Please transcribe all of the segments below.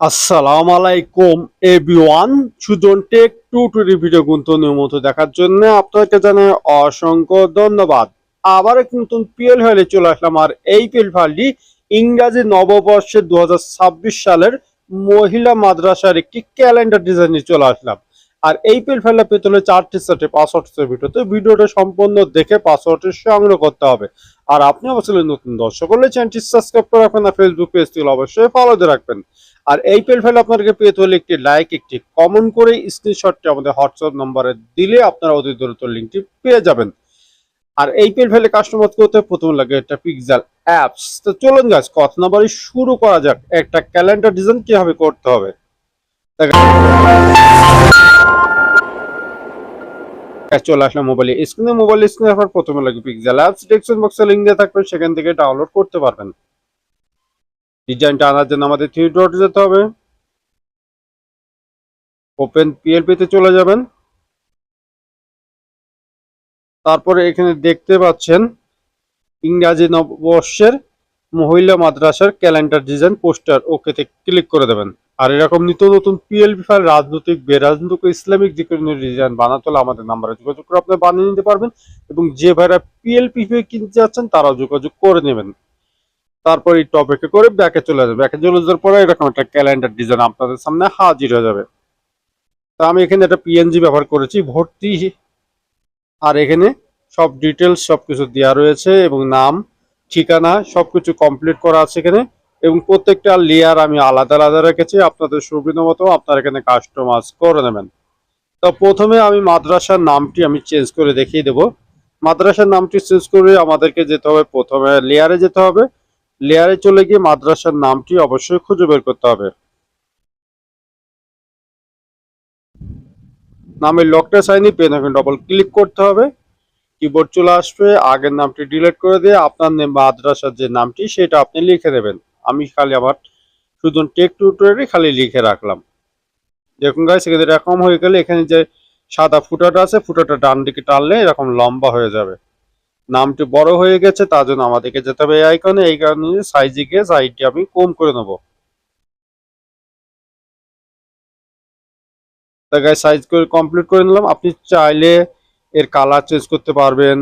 আসসালামু আলাইকুম everyone Sujan tech two two video কিন্তু নিয়মিত দেখার জন্য আপনাকে জানাই অসংখ্য ধন্যবাদ। আবার এক নতুন পিএল হলে চলে আসলাম আর এই পিএল ফাইলটি ইংরাজি নববর্ষের দু সালের মহিলা মাদ্রাসার একটি ক্যালেন্ডার ডিজাইনে চলে আসলাম। আর এই পিএল ফাইলটা পেতে হলে চারটি সেটে পাসওয়ার্ডের ভিডিও তো ভিডিওটা সম্পূর্ণ দেখে পাসওয়ার্ডের সংগ্রহ করতে হবে। আর আপনি অবশ্যই নতুন দর্শক হলে চ্যানেলটি সাবস্ক্রাইব করে রাখবেন আর ফেসবুক পেজটি অবশ্যই ফলো দিয়ে রাখবেন। আর এই পেল ফাইল আপনাদেরকে পেতে হলে একটি লাইক একটি কমেন্ট করে স্ক্রিনশটটি আমাদের হোয়াটসঅ্যাপ নম্বরে দিলে আপনারা অতি দ্রুত লিঙ্কটি পেয়ে যাবেন। আর এই পেল ফাইলে কাস্টমার করতে প্রথম লাগে একটা পিক্সেল অ্যাপস তো চলুন গাছ কথা না শুরু করা যাক। একটা ক্যালেন্ডার ডিজাইন কীভাবে করতে হবে? দেখা- চলে আসলাম মোবাইলে স্ক্রিনে মোবাইল স্ক্রিনে আসার প্রথমে লাগে পিক্সেল অ্যাপস ডেস্কটপ বক্সে লিঙ্ক দিয়ে থাকবে সেখান থেকে ডাউনলোড করতে পারবেন। ডিজাইনটা আনার জন্য আমাদের থ্রি ডট যেতে হবে। ওপেন পিএলপি তে চলে যাবেন। তারপরে এখানে দেখতে পাচ্ছেন ইংরাজি নববর্ষের মহিলা মাদ্রাসার ক্যালেন্ডার ডিজাইন পোস্টার ওকেতে ক্লিক করে দেবেন। আর এরকম নিত্য নতুন পিএলপি ফাইল রাজনৈতিক, বেরাজনৈতিক ইসলামিক যে কোনো ডিজাইন বানাতে হলে আমাদের নাম্বারে যোগাযোগ করে আপনি বানিয়ে নিতে পারবেন এবং যে ভাইরা পিএলপি কিনতে যাচ্ছেন, তারাও যোগাযোগ করে নেবেন। তারপর এই টপিকে করে ব্যাকে চলে যাবে ব্যাকে চলে যাওয়ার পরে এরকম একটা ক্যালেন্ডার ডিজাইন আপনাদের সামনে হাজির হয়ে যাবে। তা আমি এখানে একটা পিএনজি ব্যবহার করেছি, ভর্তি। আর এখানে সব ডিটেলস সবকিছু দেওয়া রয়েছে এবং নাম ঠিকানা সবকিছু কমপ্লিট করা আছে এখানে এবং প্রত্যেকটা লেয়ার আমি আলাদা আলাদা রেখেছি। আপনাদের সুবিধা মতো আপনারা এখানে কাস্টমাইজ করে নেবেন। তো প্রথমে আমি মাদ্রাসার নামটি আমি চেঞ্জ করে দেখিয়ে দেব। মাদ্রাসার নামটি চেঞ্জ করে আমাদেরকে যেতে হবে প্রথমে লেয়ারে যেতে হবে। লেয়ারে চলে গিয়ে মাদ্রাসার নামটি অবশ্যই খুঁজে বের করতে হবে। নামের লকটা সাইনি পেন ডবল ক্লিক করতে হবে। কিবোর্ড চলে আসবে, আগের নামটি ডিলিট করে দিয়ে আপনার নে- মাদ্রাসার যে নামটি সেটা আপনি লিখে দেবেন। আমি খালি আমার শুধু টেক টিউটোরিয়ালই খালি লিখে রাখলাম। দেখুন গাইস এখানে এরকম হয়ে গেলে এখানে যে সাদা ফুটাটা আছে, ফুটাটা ডান দিকে টানলে এরকম লম্বা হয়ে যাবে। নামটি বড় হয়ে গেছে, তার জন্য আমাদেরকে যেতে হবে এই আইকনে এই কারণে সাইজে গিয়ে সাইজটি আমি কম করে নেব। তা গাই সাইজ করে কমপ্লিট করে নিলাম। আপনি চাইলে এর কালার চেঞ্জ করতে পারবেন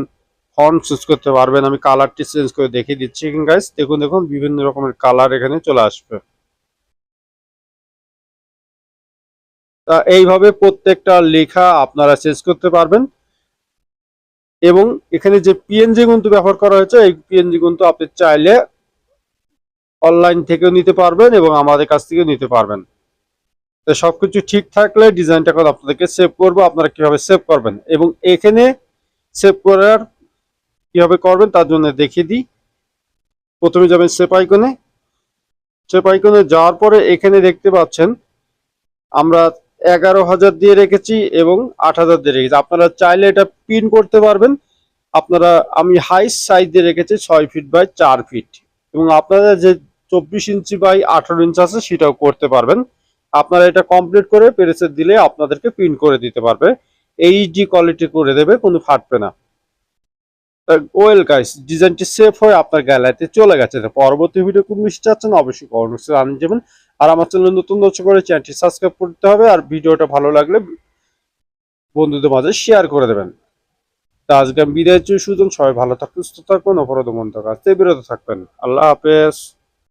ফন্ট চেঞ্জ করতে পারবেন, আমি কালারটি চেঞ্জ করে দেখিয়ে দিচ্ছি গাইস দেখুন দেখুন, বিভিন্ন রকমের কালার এখানে চলে আসবে। তা এইভাবে প্রত্যেকটা লেখা আপনারা চেঞ্জ করতে পারবেন। এবং এখানে যে পিএনজি কিন্তু ব্যবহার করা হয়েছে, এই পিএনজি কিন্তু আপনি চাইলে অনলাইন থেকেও নিতে পারবেন এবং আমাদের কাছ থেকেও নিতে পারবেন। তো সবকিছু ঠিক থাকলে ডিজাইনটা করে আপনাদেরকে সেভ করব, আপনারা কীভাবে সেভ করবেন? এবং এখানে সেভ করার কীভাবে করবেন তার জন্য দেখিয়ে দিই। প্রথমে যাবেন সেভ আইকনে সেভ আইকনে যাওয়ার পরে এখানে দেখতে পাচ্ছেন, আমরা এগারো হাজার দিয়ে রেখেছি এবং আট হাজার দিয়ে রেখেছি। আপনারা চাইলে এটা পিন করতে পারবেন। আপনারা, আমি হাই সাইজ দিয়ে রেখেছি ছয় ফিট বাই চার ফিট এবং আপনারা যে চব্বিশ ইঞ্চি বাই আঠারো ইঞ্চ আছে সেটাও করতে পারবেন। আপনারা এটা কমপ্লিট করে পেরেসে দিলে আপনাদেরকে প্রিন্ট করে দিতে পারবে। এইচডি কোয়ালিটি করে দেবে, কোনো ফাটবে না। ওয়েল গাইস ডিজাইনটি সেফ হয়ে আপনার গ্যালারিতে চলে গেছে। পরবর্তী ভিডিও কোন মিষ্টি চাচ্ছেন অবশ্যই কমেন্ট আনিয়ে যাবেন আর আমার চ্যানেল নতুন দর্শক করে চ্যানেলটি সাবস্ক্রাইব করতে হবে আর ভিডিওটা ভালো লাগলে বন্ধুদের মাঝে শেয়ার করে দেবেন। তা আজকে আমি বিদায় চেয়ে সুজন। সবাই ভালো থাকুন সুস্থ থাকবেন, অপরাধ মন থাকা বিরত থাকবেন। আল্লাহ হাফেজ।